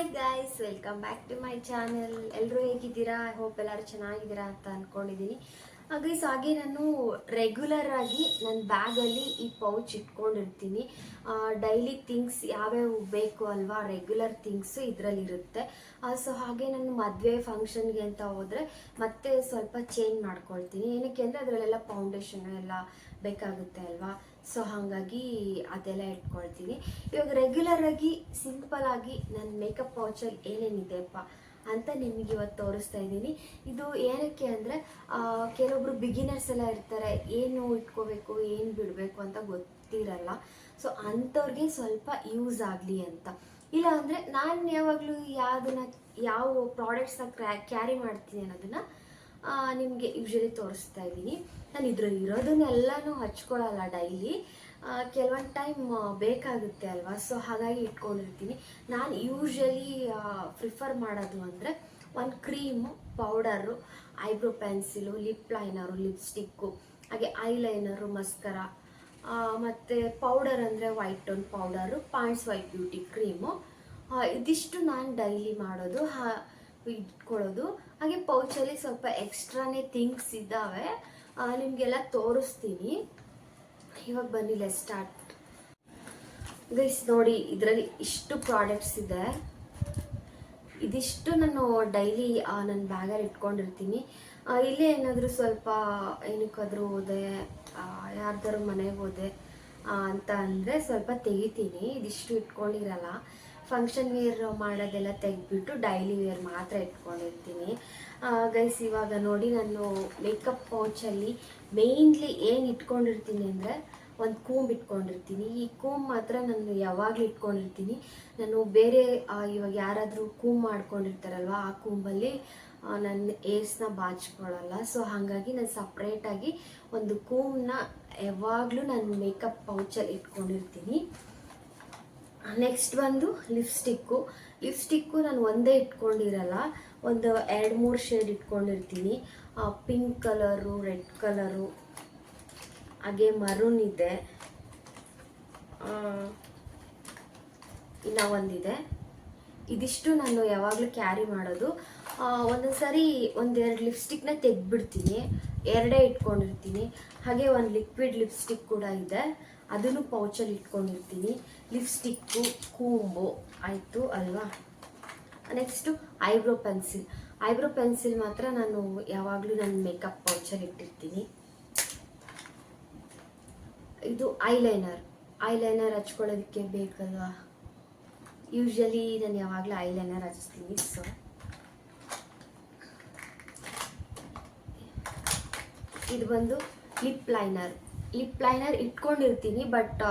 Hi guys welcome back to my channel ಎಲ್ಲರೂ ಹೇಗಿದ್ದೀರಾ? I hope ಎಲ್ಲರೂ ಚೆನ್ನಾಗಿದ್ದೀರಾ ಅಂತ ಅಂದ್ಕೊಂಡಿದ್ದೀನಿ ಗೈಸ್ ಹಾಗೆ ನಾನು ರೆಗ್ಯುಲರ್ ಆಗಿ ನನ್ನ ಬ್ಯಾಗಲ್ಲಿ ಈ ಪೌಚ್ ಇಟ್ಕೊಂಡಿರ್ತೀನಿ. ಡೈಲಿ ಥಿಂಗ್ಸ್ ಯಾವ್ಯಾವ ಬೇಕು ಅಲ್ವಾ ರೆಗ್ಯುಲರ್ ಥಿಂಗ್ಸು ಇದರಲ್ಲಿರುತ್ತೆ ಸೊ ಹಾಗೆ ನಾನು ಮದುವೆ ಫಂಕ್ಷನ್ಗೆ ಅಂತ ಹೋದರೆ ಮತ್ತೆ ಸ್ವಲ್ಪ ಚೇಂಜ್ ಮಾಡ್ಕೊಳ್ತೀನಿ. ಏನಕ್ಕೆ ಅಂದರೆ ಅದರಲ್ಲೆಲ್ಲ ಫೌಂಡೇಶನ್ ಎಲ್ಲ ಬೇಕಾಗುತ್ತೆ ಅಲ್ವಾ? ಸೊ ಹಾಗಾಗಿ ಅದೆಲ್ಲ ಇಟ್ಕೊಳ್ತೀನಿ. ಇವಾಗ ರೆಗ್ಯುಲರ್ ಆಗಿ ಸಿಂಪಲ್ ಆಗಿ ನನ್ನ ಮೇಕಪ್ ಪೌಚಲ್ಲಿ ಏನೇನಿದೆಪ್ಪ ಅಂತ ನಿಮಗೆ ಇವತ್ತು ತೋರಿಸ್ತಾ ಇದ್ದೀನಿ. ಇದು ಏನಕ್ಕೆ ಅಂದರೆ ಕೆಲವೊಬ್ರು ಬಿಗಿನರ್ಸ್ ಎಲ್ಲ ಇರ್ತಾರೆ, ಏನು ಇಟ್ಕೋಬೇಕು, ಏನು ಬಿಡಬೇಕು ಅಂತ ಗೊತ್ತಿರಲ್ಲ. ಸೊ ಅಂಥವ್ರಿಗೆ ಸ್ವಲ್ಪ ಯೂಸ್ ಆಗಲಿ ಅಂತ. ಇಲ್ಲ ಅಂದರೆ, ನಾನು ಯಾವಾಗಲೂ ಯಾವುದನ್ನ, ಯಾವ ಪ್ರಾಡಕ್ಟ್ಸ್ನ ಕ್ರ್ಯಾ ಕ್ಯಾರಿ ಮಾಡ್ತೀನಿ ಅನ್ನೋದನ್ನು ನಿಮಗೆ ಯೂಶಲಿ ತೋರಿಸ್ತಾ ಇದ್ದೀನಿ. ನಾನು ಇದ್ರ ಇರೋದನ್ನೆಲ್ಲನೂ ಹಚ್ಕೊಳ್ಳಲ್ಲ ಡೈಲಿ. ಕೆಲವೊಂದು ಟೈಮ್ ಬೇಕಾಗುತ್ತೆ ಅಲ್ವಾ? ಸೊ ಹಾಗಾಗಿ ಇಟ್ಕೊಂಡಿರ್ತೀನಿ. ನಾನು ಯೂಶ್ವಲಿ ಪ್ರಿಫರ್ ಮಾಡೋದು ಅಂದರೆ ಒಂದು cream, powder, eyebrow pencil, lip liner, lipstick, ಹಾಗೆ ಐ ಲೈನರು ಮಸ್ಕರ ಮತ್ತು ಪೌಡರ್ ಅಂದರೆ white tone powder, Pond's white beauty cream. ಇದಿಷ್ಟು ನಾನು ಡೈಲಿ ಮಾಡೋದು, ಹಾ, ಇಟ್ಕೊಳ್ಳೋದು. ಹಾಗೆ ಪೌಚಲ್ಲಿ ಸ್ವಲ್ಪ ಎಕ್ಸ್ಟ್ರಾನೇ ಥಿಂಗ್ಸ್ ಇದ್ದಾವೆ. ನಿಮಗೆಲ್ಲ ತೋರಿಸ್ತೀನಿ. ಇವಾಗ ಬನ್ನಿಲ್ಲ ಸ್ಟಾರ್ಟ್ ಗೈಸ್ ನೋಡಿ, ಇದರಲ್ಲಿ ಇಷ್ಟು ಪ್ರಾಡಕ್ಟ್ಸ್ ಇದೆ. ಇದಿಷ್ಟು ನಾನು ಡೈಲಿ ನನ್ನ ಬ್ಯಾಗಲ್ಲಿ ಇಟ್ಕೊಂಡಿರ್ತೀನಿ. ಇಲ್ಲೇ ಏನಾದರೂ ಸ್ವಲ್ಪ, ಏನಕ್ಕಾದರೂ ಹೋದೆ ಯಾರ್ದಾರು ಮನೆಗೆ ಹೋದೆ ಅಂತ ಅಂದರೆ ಸ್ವಲ್ಪ ತೆಗಿತೀನಿ. ಇದಿಷ್ಟು ಇಟ್ಕೊಂಡಿರಲ್ಲ. ಫಂಕ್ಷನ್ ವೇರ್ ಮಾಡೋದೆಲ್ಲ ತೆಗೆದ್ಬಿಟ್ಟು ಡೈಲಿ ವೇರ್ ಮಾತ್ರ ಇಟ್ಕೊಂಡಿರ್ತೀನಿ. ಗೈಸ್ ಇವಾಗ ನೋಡಿ ನಾನು ಮೇಕಪ್ ಪೌಚಲ್ಲಿ ಮೇಯ್ನ್ಲಿ ಏನು ಇಟ್ಕೊಂಡಿರ್ತೀನಿ ಅಂದರೆ ಒಂದು ಕೂಂಬ್ ಇಟ್ಕೊಂಡಿರ್ತೀನಿ. ಈ ಕೂಂಬ್ ಮಾತ್ರ ನಾನು ಯಾವಾಗಲೂ ಇಟ್ಕೊಂಡಿರ್ತೀನಿ. ನಾನು ಬೇರೆ ಇವಾಗ ಯಾರಾದರೂ ಕೂಂಬ್ ಮಾಡ್ಕೊಂಡಿರ್ತಾರಲ್ವ, ಆ ಕೂಂಬಲ್ಲಿ ನನ್ನ ಏರ್ಸ್ನ ಬಾಚ್ಕೊಳ್ಳಲ್ಲ. ಸೊ ಹಾಗಾಗಿ ನಾನು ಸಪ್ರೇಟಾಗಿ ಒಂದು ಕೂಂಬ್ನ ಯಾವಾಗಲೂ ನಾನು ಮೇಕಪ್ ಪೌಚಲ್ಲಿ ಇಟ್ಕೊಂಡಿರ್ತೀನಿ. ನೆಕ್ಸ್ಟ್ ಬಂದು ಲಿಪ್ಸ್ಟಿಕ್ಕು ಲಿಪ್ಸ್ಟಿಕ್ಕು ನಾನು ಒಂದೇ ಇಟ್ಕೊಂಡಿರಲ್ಲ, ಒಂದು ಎರಡು, ಮೂರು ಶೇಡ್ ಇಟ್ಕೊಂಡಿರ್ತೀನಿ. ಪಿಂಕ್ ಕಲರು ರೆಡ್ ಕಲರು ಹಾಗೆ ಮರೂನ್ ಇದೆ. ಇನ್ನ ಒಂದಿದೆ. ಇದಿಷ್ಟು ನಾನು ಯಾವಾಗಲೂ ಕ್ಯಾರಿ ಮಾಡೋದು. ಒಂದೊಂದು ಸಾರಿ ಒಂದೆರಡು ಲಿಪ್ಸ್ಟಿಕ್ನ ತೆಗೆದ್ಬಿಡ್ತೀನಿ. ಎರಡೇ ಇಟ್ಕೊಂಡಿರ್ತೀನಿ. ಹಾಗೆ ಒಂದು ಲಿಕ್ವಿಡ್ ಲಿಪ್ಸ್ಟಿಕ್ ಕೂಡ ಇದೆ. ಅದನ್ನು ಪೌಚಲ್ಲಿ ಇಟ್ಕೊಂಡಿರ್ತೀನಿ. ಲಿಪ್ಸ್ಟಿಕ್ಕು, ಕೂಂಬು, ಆಯಿತು ಅಲ್ವಾ? Next eyebrow pencil. Eyebrow pencil ಮಾತ್ರ ನಾನು ಯಾವಾಗಲೂ ನನ್ನ ಮೇಕಪ್ ಪೌಚಲ್ಲಿ ಇಟ್ಟಿರ್ತೀನಿ. ಇದು ಐಲೈನರ್. ಐಲೈನರ್ ಹಚ್ಕೊಳ್ಳೋದಕ್ಕೆ ಬೇಕಲ್ವಾ? ಯೂಶಲಿ ನಾನು ಯಾವಾಗಲೂ ಐಲೈನರ್ ಹಚ್ತೀನಿ ಸೊ ಇದು ಬಂದು ಲಿಪ್ ಲೈನರ್. ಲಿಪ್ ಲೈನರ್ ಇಟ್ಕೊಂಡಿರ್ತೀನಿ ಬಟ್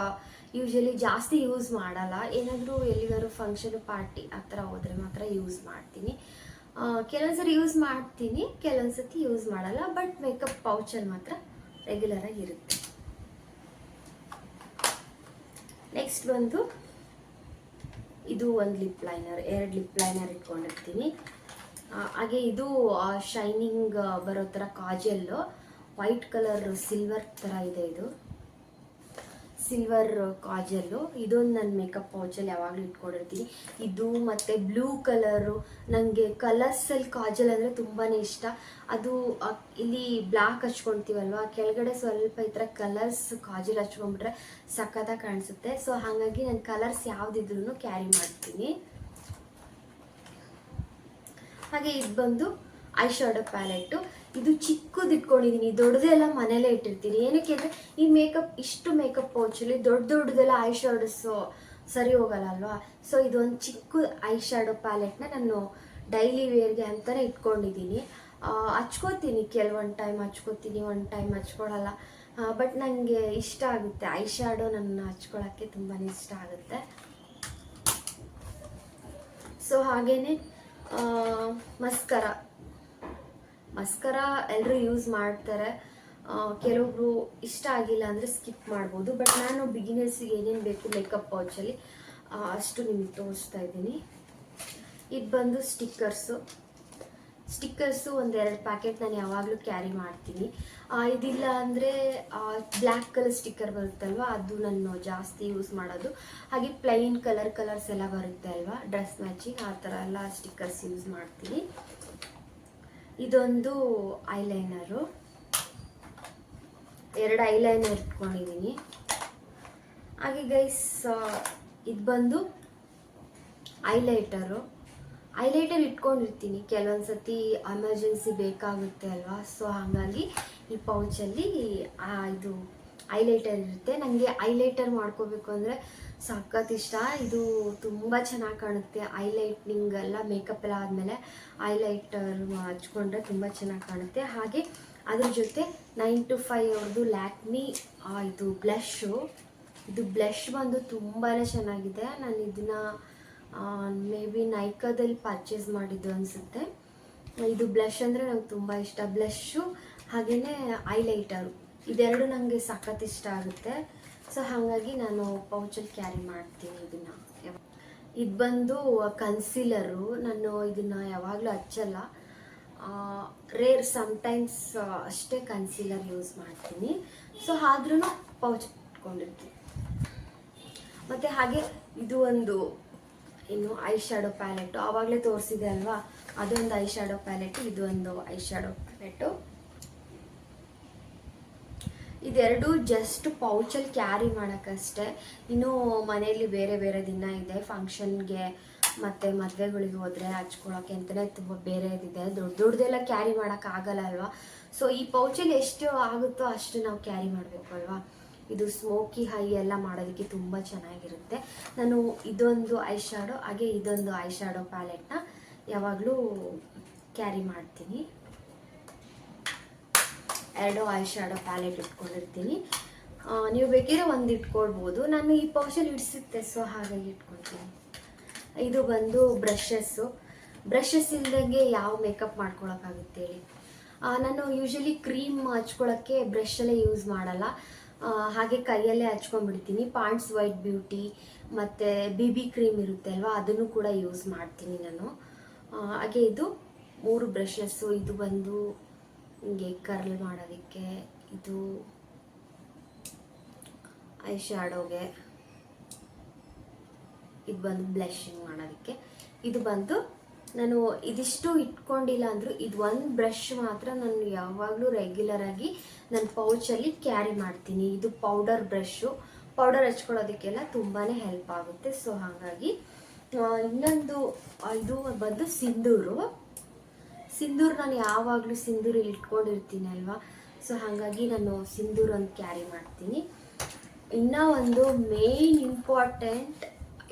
ಯೂಶಲಿ ಜಾಸ್ತಿ ಯೂಸ್ ಮಾಡಲ್ಲ. ಏನಾದರೂ ಎಲ್ಲಿಗಾದ್ರೂ ಫಂಕ್ಷನ್ ಪಾರ್ಟಿ ಆ ಥರ ಹೋದರೆ ಮಾತ್ರ ಯೂಸ್ ಮಾಡ್ತೀನಿ. ಕೆಲವೊಂದ್ಸರಿ ಯೂಸ್ ಮಾಡ್ತೀನಿ, ಕೆಲವೊಂದ್ಸತಿ ಯೂಸ್ ಮಾಡಲ್ಲ ಬಟ್ ಮೇಕಪ್ ಪೌಚಲ್ಲಿ ಮಾತ್ರ ರೆಗ್ಯುಲರಾಗಿ ಇರುತ್ತೆ. ನೆಕ್ಸ್ಟ್ ಬಂದು, ಇದು ಒಂದು ಲಿಪ್ ಲೈನರ್, ಎರಡು ಲಿಪ್ ಲೈನರ್ ಇಟ್ಕೊಂಡಿರ್ತೀನಿ. ಹಾಗೆ ಇದು ಶೈನಿಂಗ್ ಬರೋ ಥರ ಕಾಜಲ್ಲು. ವೈಟ್ ಕಲರ್ ಸಿಲ್ವರ್ ಥರ ಇದೆ ಇದು. ಸಿಲ್ವರ್ ಕಾಜಲ್ಲು. ಇದೊಂದು ನನ್ನ ಮೇಕಪ್ ಪೌಚಲ್ಲಿ ಯಾವಾಗಲೂ ಇಟ್ಕೊಂಡಿರ್ತೀನಿ. ಇದು ಮತ್ತು ಬ್ಲೂ ಕಲರು ನನಗೆ ಕಲರ್ಸಲ್ಲಿ ಕಾಜಲ್ ಅಂದರೆ ತುಂಬಾ ಇಷ್ಟ. ಅದು ಇಲ್ಲಿ ಬ್ಲ್ಯಾಕ್ ಹಚ್ಕೊಳ್ತೀವಲ್ವ ಕೆಳಗಡೆ ಸ್ವಲ್ಪ ಈ ಥರ ಕಲರ್ಸ್ ಕಾಜಲ್ ಹಚ್ಕೊಂಡ್ಬಿಟ್ರೆ ಸಖತ್ತಾಗಿ ಕಾಣಿಸುತ್ತೆ. ಸೊ ಹಾಗಾಗಿ ನಾನು ಕಲರ್ಸ್ ಯಾವುದಿದ್ರು ಕ್ಯಾರಿ ಮಾಡ್ತೀನಿ. ಹಾಗೆ ಇದು ಬಂದು ಐ ಶಾಡೋ ಪ್ಯಾಲೆಟ್ಟು ಇದು ಚಿಕ್ಕದು ಇಟ್ಕೊಂಡಿದ್ದೀನಿ ದೊಡ್ಡದೆಲ್ಲ ಮನೇಲೇ ಇಟ್ಟಿರ್ತೀನಿ. ಏನಕ್ಕೆ ಅಂದರೆ, ಈ ಮೇಕಪ್ ಇಷ್ಟು ಮೇಕಪ್ ಪೌಚಲ್ಲಿ ದೊಡ್ಡ ದೊಡ್ಡದೆಲ್ಲ ಐ ಶಾಡೋಸ್ ಸರಿ ಹೋಗಲ್ಲ ಅಲ್ವಾ? ಸೊ ಇದೊಂದು ಚಿಕ್ಕ ಐ ಶಾಡೋ ಪ್ಯಾಲೆಟ್ನ ನಾನು ಡೈಲಿ ವೇರ್ಗೆ ಅಂತಲೇ ಇಟ್ಕೊಂಡಿದ್ದೀನಿ ಹಚ್ಕೋತೀನಿ. ಕೆಲವೊಂದು ಟೈಮ್ ಹಚ್ಕೋತೀನಿ, ಒಂದು ಟೈಮ್ ಹಚ್ಕೊಳಲ್ಲ. ಬಟ್ ನನಗೆ ಇಷ್ಟ ಆಗುತ್ತೆ. ಐ ಶಾಡೋ ನನ್ನ ಹಚ್ಕೊಳ್ಳೋಕ್ಕೆ ತುಂಬಾ ಇಷ್ಟ ಆಗುತ್ತೆ. ಸೊ ಹಾಗೇನೆ ಮಸ್ಕರ. ಮಸ್ಕರ ಎಲ್ಲರೂ ಯೂಸ್ ಮಾಡ್ತಾರೆ. ಕೆಲವೊಬ್ರು ಇಷ್ಟ ಆಗಿಲ್ಲ ಅಂದರೆ ಸ್ಕಿಪ್ ಮಾಡ್ಬೋದು. ಬಟ್ ನಾನು ಬಿಗಿನರ್ಸಿಗೆ ಏನೇನು ಬೇಕು ಮೇಕಪ್ ಪೌಚಲ್ಲಿ ಅಷ್ಟು ನಿಮಗೆ ತೋರಿಸ್ತಾ ಇದ್ದೀನಿ. ಇದು ಬಂದು ಸ್ಟಿಕ್ಕರ್ಸು ಸ್ಟಿಕ್ಕರ್ಸು ಒಂದೆರಡು ಪ್ಯಾಕೆಟ್ ನಾನು ಯಾವಾಗಲೂ ಕ್ಯಾರಿ ಮಾಡ್ತೀನಿ. ಇದಿಲ್ಲ ಅಂದರೆ ಬ್ಲ್ಯಾಕ್ ಕಲರ್ ಸ್ಟಿಕ್ಕರ್ ಬರುತ್ತಲ್ವ, ಅದು ನಾನು ಜಾಸ್ತಿ ಯೂಸ್ ಮಾಡೋದು. ಹಾಗೆ ಪ್ಲೈನ್ ಕಲರ್ ಕಲರ್ಸ್ ಎಲ್ಲ ಬರುತ್ತೆ ಅಲ್ವಾ ಡ್ರೆಸ್ ಮ್ಯಾಚಿಂಗ್ ಆ ಥರ ಎಲ್ಲ ಸ್ಟಿಕ್ಕರ್ಸ್ ಯೂಸ್ ಮಾಡ್ತೀನಿ. ಇದೊಂದು ಐಲೈನರು ಎರಡು ಐಲೈನರ್ ಇಟ್ಕೊಂಡಿದ್ದೀನಿ ಹಾಗೆ ಗೈಸ್ ಇದು ಬಂದು ಐಲೈಟರು ಐಲೈಟರ್ ಇಟ್ಕೊಂಡಿರ್ತೀನಿ. ಕೆಲವೊಂದು ಸತಿ ಎಮರ್ಜೆನ್ಸಿ ಬೇಕಾಗುತ್ತೆ ಅಲ್ವಾ? ಸೊ ಹಾಗಾಗಿ ಈ ಪೌಚಲ್ಲಿ ಇದು ಐಲೈಟರ್ ಇರುತ್ತೆ. ನನಗೆ ಐಲೈಟರ್ ಮಾಡ್ಕೋಬೇಕು ಅಂದರೆ ಸಖತ್ ಇಷ್ಟ ಇದು ತುಂಬ ಚೆನ್ನಾಗಿ ಕಾಣುತ್ತೆ. ಐಲೈಟ್ನಿಂಗ್ ಎಲ್ಲ ಮೇಕಪ್ ಎಲ್ಲ ಆದಮೇಲೆ ಐಲೈಟರ್ ಹಚ್ಕೊಂಡ್ರೆ ತುಂಬ ಚೆನ್ನಾಗಿ ಕಾಣುತ್ತೆ. ಹಾಗೆ ಅದ್ರ ಜೊತೆ ನೈನ್ ಟು ಫೈವ್ ಅವ್ರದ್ದು ಲ್ಯಾಕ್ಮಿ ಇದು ಬ್ಲಷು ಇದು ಬ್ಲಷ್ ಬಂದು ತುಂಬಾ ಚೆನ್ನಾಗಿದೆ. ನಾನು ಇದನ್ನ ಮೇ ಬಿ ನೈಕದಲ್ಲಿ ಪರ್ಚೇಸ್ ಮಾಡಿದ್ದು ಅನಿಸುತ್ತೆ. ಇದು ಬ್ಲಷ್ ಅಂದರೆ ನಂಗೆ ತುಂಬ ಇಷ್ಟ. ಬ್ಲಷು ಹಾಗೆಯೇ ಐಲೈಟರು ಇದೆರಡು ನನಗೆ ಸಖತ್ ಇಷ್ಟ ಆಗುತ್ತೆ. ಸೊ ಹಾಗಾಗಿ ನಾನು ಪೌಚಲ್ಲಿ ಕ್ಯಾರಿ ಮಾಡ್ತೀನಿ ಇದನ್ನು. ಇದು ಬಂದು ಕನ್ಸೀಲರು ನಾನು ಇದನ್ನು ಯಾವಾಗಲೂ ಹಚ್ಚಲ್ಲ. ರೇರ್ ಸಮ್ಟೈಮ್ಸ್ ಅಷ್ಟೇ ಕನ್ಸೀಲರ್ ಯೂಸ್ ಮಾಡ್ತೀನಿ. ಸೊ ಆದ್ರೂ ಪೌಚ್ ಇಟ್ಕೊಂಡಿರ್ತೀನಿ. ಮತ್ತು ಹಾಗೆ ಇದು ಒಂದು, ಇನ್ನು ಐ ಶ್ಯಾಡೋ ಪ್ಯಾಲೆಟು ಆವಾಗಲೇ ತೋರಿಸಿದೆ ಅಲ್ವಾ? ಅದೊಂದು ಐ ಶ್ಯಾಡೋ ಪ್ಯಾಲೆಟ್ ಇದು ಒಂದು ಐ ಶ್ಯಾಡೋ ಪ್ಯಾಲೆಟು ಇದೆರಡು ಜಸ್ಟ್ ಪೌಚಲ್ಲಿ ಕ್ಯಾರಿ ಮಾಡೋಕ್ಕಷ್ಟೇ. ಇನ್ನು ಮನೆಯಲ್ಲಿ ಬೇರೆ ಬೇರೆ ದಿನ ಇದೆ. ಫಂಕ್ಷನ್ಗೆ ಮತ್ತು ಮದುವೆಗಳಿಗೆ ಹೋದರೆ ಹಚ್ಕೊಳಕ್ಕೆ ಅಂತಲೇ ತುಂಬ ಬೇರೆದಿದೆ ದೊಡ್ಡ ದೊಡ್ಡದೆಲ್ಲ ಕ್ಯಾರಿ ಮಾಡೋಕ್ಕಾಗಲ್ಲ ಅಲ್ವಾ? ಸೊ ಈ ಪೌಚಲ್ಲಿ ಎಷ್ಟು ಆಗುತ್ತೋ ಅಷ್ಟು ನಾವು ಕ್ಯಾರಿ ಮಾಡಬೇಕು ಅಲ್ವಾ? ಇದು ಸ್ಮೋಕಿ ಹೈ ಎಲ್ಲ ಮಾಡೋದಕ್ಕೆ ತುಂಬ ಚೆನ್ನಾಗಿರುತ್ತೆ. ನಾನು ಇದೊಂದು ಐ ಶ್ಯಾಡೋ ಹಾಗೆ ಇದೊಂದು ಐ ಶ್ಯಾಡೋ ಪ್ಯಾಲೆಟ್ನ ಯಾವಾಗಲೂ ಕ್ಯಾರಿ ಮಾಡ್ತೀನಿ. ಎರಡು ಐ ಶ್ಯಾಡೋ ಪ್ಯಾಲೆಟ್ ಇಟ್ಕೊಂಡಿರ್ತೀನಿ ನೀವು ಬೇಕಿದ್ರೆ ಒಂದು ಇಟ್ಕೊಳ್ಬೋದು. ನಾನು ಈ ಪೌಚಲ್ಲಿ ಇಡಿಸುತ್ತೆ ಸೊ ಹಾಗಾಗಿ ಇಟ್ಕೊಳ್ತೀನಿ. ಇದು ಬಂದು ಬ್ರಷಸ್ಸು ಬ್ರಷಸ್ ಇಲ್ದಂಗೆ ಯಾವ ಮೇಕಪ್ ಮಾಡ್ಕೊಳಕ್ಕಾಗುತ್ತೆ ಹೇಳಿ. ನಾನು ಯೂಶಲಿ ಕ್ರೀಮ್ ಹಚ್ಕೊಳಕ್ಕೆ ಬ್ರಷಲ್ಲೇ ಯೂಸ್ ಮಾಡಲ್ಲ. ಹಾಗೆ ಕೈಯಲ್ಲೇ ಹಚ್ಕೊಂಡ್ಬಿಡ್ತೀನಿ. ಪಾಂಡ್ಸ್ ವೈಟ್ ಬ್ಯೂಟಿ ಮತ್ತು ಬಿ ಬಿ ಕ್ರೀಮ್ ಇರುತ್ತೆ ಅಲ್ವಾ, ಅದನ್ನು ಕೂಡ ಯೂಸ್ ಮಾಡ್ತೀನಿ ನಾನು. ಹಾಗೆ ಇದು ಮೂರು ಬ್ರಷಸ್ಸು ಇದು ಬಂದು ಹಿಂಗೆ ಕರ್ಲ್ ಮಾಡೋದಕ್ಕೆ ಇದು ಐ ಶ್ಯಾಡೋಗೆ ಇದು ಬಂದು ಬ್ಲಷಿಂಗ್ ಮಾಡೋದಕ್ಕೆ. ಇದು ಬಂದು ನಾನು ಇದಿಷ್ಟು ಇಟ್ಕೊಂಡಿಲ್ಲ ಅಂದರೂ ಇದು ಒಂದು ಬ್ರಷ್ ಮಾತ್ರ ನಾನು ಯಾವಾಗಲೂ ರೆಗ್ಯುಲರ್ ಆಗಿ ನನ್ನ ಪೌಚಲ್ಲಿ ಕ್ಯಾರಿ ಮಾಡ್ತೀನಿ. ಇದು ಪೌಡರ್ ಬ್ರಷ್ಷು ಪೌಡರ್ ಹಚ್ಕೊಳ್ಳೋದಕ್ಕೆಲ್ಲ ತುಂಬಾ ಹೆಲ್ಪ್ ಆಗುತ್ತೆ. ಸೊ ಹಾಗಾಗಿ ಇನ್ನೊಂದು ಇದು ಬಂದು ಸಿಂಧೂರು. ಸಿಂಧೂರ್ ನಾನು ಯಾವಾಗಲೂ ಸಿಂಧೂರು ಇಟ್ಕೊಂಡಿರ್ತೀನಿ ಅಲ್ವಾ ಸೊ ಹಾಗಾಗಿ ನಾನು ಸಿಂಧೂರ್ ಒಂದು ಕ್ಯಾರಿ ಮಾಡ್ತೀನಿ. ಇನ್ನೂ ಒಂದು ಮೇನ್ ಇಂಪಾರ್ಟೆಂಟ್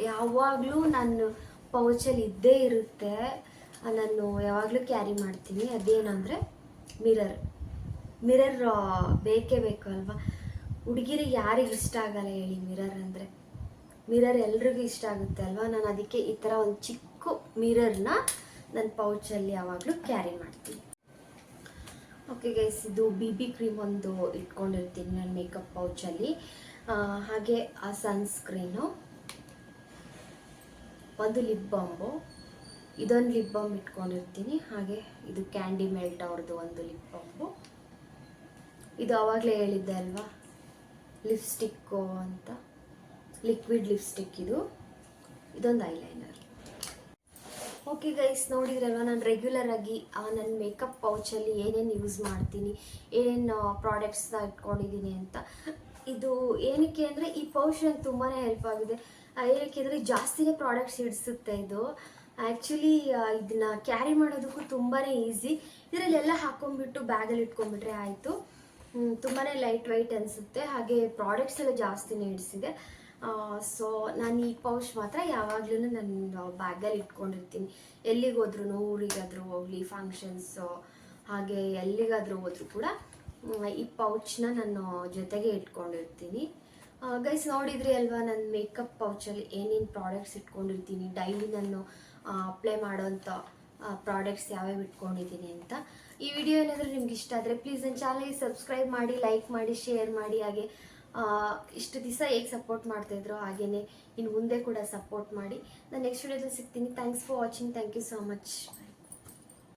ಯಾವಾಗಲೂ ನಾನು ಪೌಚಲ್ಲಿ ಇದ್ದೇ ಇರುತ್ತೆ. ನಾನು ಯಾವಾಗಲೂ ಕ್ಯಾರಿ ಮಾಡ್ತೀನಿ. ಅದೇನಂದರೆ ಮಿರರ್ ಮಿರರ್ ಬೇಕೇ ಬೇಕು ಅಲ್ವಾ? ಹುಡುಗಿರಿಗೆ ಯಾರಿಗೆ ಇಷ್ಟ ಆಗಲ್ಲ ಹೇಳಿ ಮಿರರ್ ಅಂದರೆ. ಮಿರರ್ ಎಲ್ರಿಗೂ ಇಷ್ಟ ಆಗುತ್ತೆ ಅಲ್ವಾ? ನಾನು ಅದಕ್ಕೆ ಈ ಥರ ಒಂದು ಚಿಕ್ಕ ಮಿರರ್ನ ನನ್ನ ಪೌಚಲ್ಲಿ ಯಾವಾಗಲೂ ಕ್ಯಾರಿ ಮಾಡ್ತೀನಿ. ಓಕೆ ಗೈಸ್ ಇದು ಬಿ ಬಿ ಕ್ರೀಮ್ ಒಂದು ಇಟ್ಕೊಂಡಿರ್ತೀನಿ ನನ್ನ ಮೇಕಪ್ ಪೌಚಲ್ಲಿ ಹಾಗೆ ಆ ಸನ್ಸ್ಕ್ರೀನು ಒಂದು ಲಿಪ್ ಬಾಂಬು ಇದೊಂದು ಲಿಪ್ ಬಾಂಬ್ ಇಟ್ಕೊಂಡಿರ್ತೀನಿ. ಹಾಗೆ ಇದು ಕ್ಯಾಂಡಿ ಮೆಲ್ಟ್ ಅವ್ರದ್ದು ಒಂದು ಲಿಪ್ ಬಾಂಬು ಇದು ಆವಾಗಲೇ ಹೇಳಿದ್ದೆ ಅಲ್ವಾ? ಲಿಪ್ಸ್ಟಿಕ್ಕು ಅಂತ. ಲಿಕ್ವಿಡ್ ಲಿಪ್ಸ್ಟಿಕ್ ಇದು. ಇದೊಂದು ಐಲೈನರ್ ಓಕೆ ಗೈಸ್ ನೋಡಿದ್ರಲ್ವ? ನಾನು ರೆಗ್ಯುಲರ್ ಆಗಿ ನನ್ನ ಮೇಕಪ್ ಪೌಚಲ್ಲಿ ಏನೇನು ಯೂಸ್ ಮಾಡ್ತೀನಿ ಏನೇನು ಪ್ರಾಡಕ್ಟ್ಸ್ ಇಟ್ಕೊಂಡಿದ್ದೀನಿ ಅಂತ. ಇದು ಏನಕ್ಕೆ ಅಂದರೆ, ಈ ಪೌಚ್ ನಂಗೆ ತುಂಬಾ ಹೆಲ್ಪ್ ಆಗಿದೆ. ಏನಕ್ಕೆ ಅಂದರೆ, ಜಾಸ್ತಿನೇ ಪ್ರಾಡಕ್ಟ್ಸ್ ಹಿಡಿಸುತ್ತೆ ಇದು. ಆ್ಯಕ್ಚುಲಿ ಇದನ್ನ ಕ್ಯಾರಿ ಮಾಡೋದಕ್ಕೂ ತುಂಬಾ ಈಸಿ ಇದರಲ್ಲೆಲ್ಲ ಹಾಕೊಂಡ್ಬಿಟ್ಟು ಬ್ಯಾಗಲ್ಲಿ ಇಟ್ಕೊಂಡ್ಬಿಟ್ರೆ ಆಯಿತು. ತುಂಬಾ ಲೈಟ್ ವೈಟ್ ಅನಿಸುತ್ತೆ. ಹಾಗೆ ಪ್ರಾಡಕ್ಟ್ಸ್ ಎಲ್ಲ ಜಾಸ್ತಿನೇ ಇಡಿಸಿದೆ ಸೊ ನಾನು ಈ ಪೌಚ್ ಮಾತ್ರ ಯಾವಾಗಲೂ ನನ್ನ ಬ್ಯಾಗಲ್ಲಿ ಇಟ್ಕೊಂಡಿರ್ತೀನಿ. ಎಲ್ಲಿಗೆ ಹೋದ್ರೂ ಊರಿಗಾದರೂ ಹೋಗಲಿ ಫಂಕ್ಷನ್ಸು ಹಾಗೆ ಎಲ್ಲಿಗಾದರೂ ಹೋದ್ರೂ ಕೂಡ ಈ ಪೌಚ್ನ ನಾನು ಜೊತೆಗೆ ಇಟ್ಕೊಂಡಿರ್ತೀನಿ. ಗೈಸ್ ನೋಡಿದ್ರಿ ಅಲ್ವಾ ನನ್ನ ಮೇಕಪ್ ಪೌಚಲ್ಲಿ ಏನೇನು ಪ್ರಾಡಕ್ಟ್ಸ್ ಇಟ್ಕೊಂಡಿರ್ತೀನಿ ಡೈಲಿ ನಾನು ಅಪ್ಲೈ ಮಾಡೋಂಥ ಪ್ರಾಡಕ್ಟ್ಸ್ ಯಾವ್ಯಾವ ಇಟ್ಕೊಂಡಿದ್ದೀನಿ ಅಂತ. ಈ ವಿಡಿಯೋ ಏನಾದರೂ ನಿಮ್ಗೆ ಇಷ್ಟ ಆದರೆ ಪ್ಲೀಸ್ ನನ್ನ ಚಾನಲ್ಗೆ ಸಬ್ಸ್ಕ್ರೈಬ್ ಮಾಡಿ ಲೈಕ್ ಮಾಡಿ ಶೇರ್ ಮಾಡಿ, ಹಾಗೆ ಇಷ್ಟು ದಿವಸ ಹೇಗೆ ಸಪೋರ್ಟ್ ಮಾಡ್ತಾಯಿದ್ರು ಹಾಗೆಯೇ ಇನ್ನು ಮುಂದೆ ಕೂಡ ಸಪೋರ್ಟ್ ಮಾಡಿ. ನಾನು ನೆಕ್ಸ್ಟ್ ವಿಡಿಯೋದಲ್ಲಿ ಸಿಗ್ತೀನಿ. Thanks for watching thank you so much